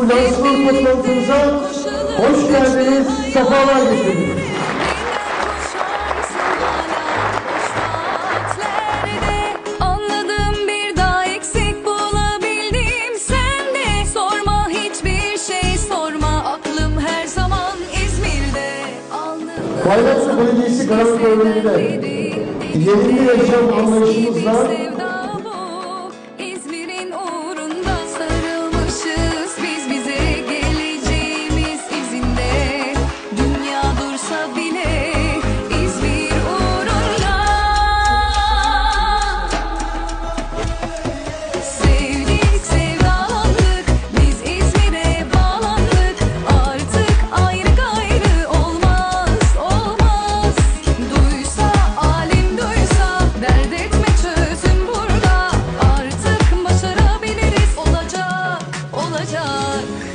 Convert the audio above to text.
Programımıza hoş geldiniz, sefalar getirdiniz. Anladım bir daha eksik bulabildim. Sende Sorma hiçbir şey sorma. Aklım her zaman İzmir'de. Alnımda Bayraklı Belediyesi Karar yeni bir yaşam anlayışımızla İzmir uğruna Sevdik sevdalandık biz İzmir'e bağlandık. Artık ayrı gayrı olmaz olmaz. Duysa alim duysa dert etme çözüm Artık başarabiliriz olacak olacak.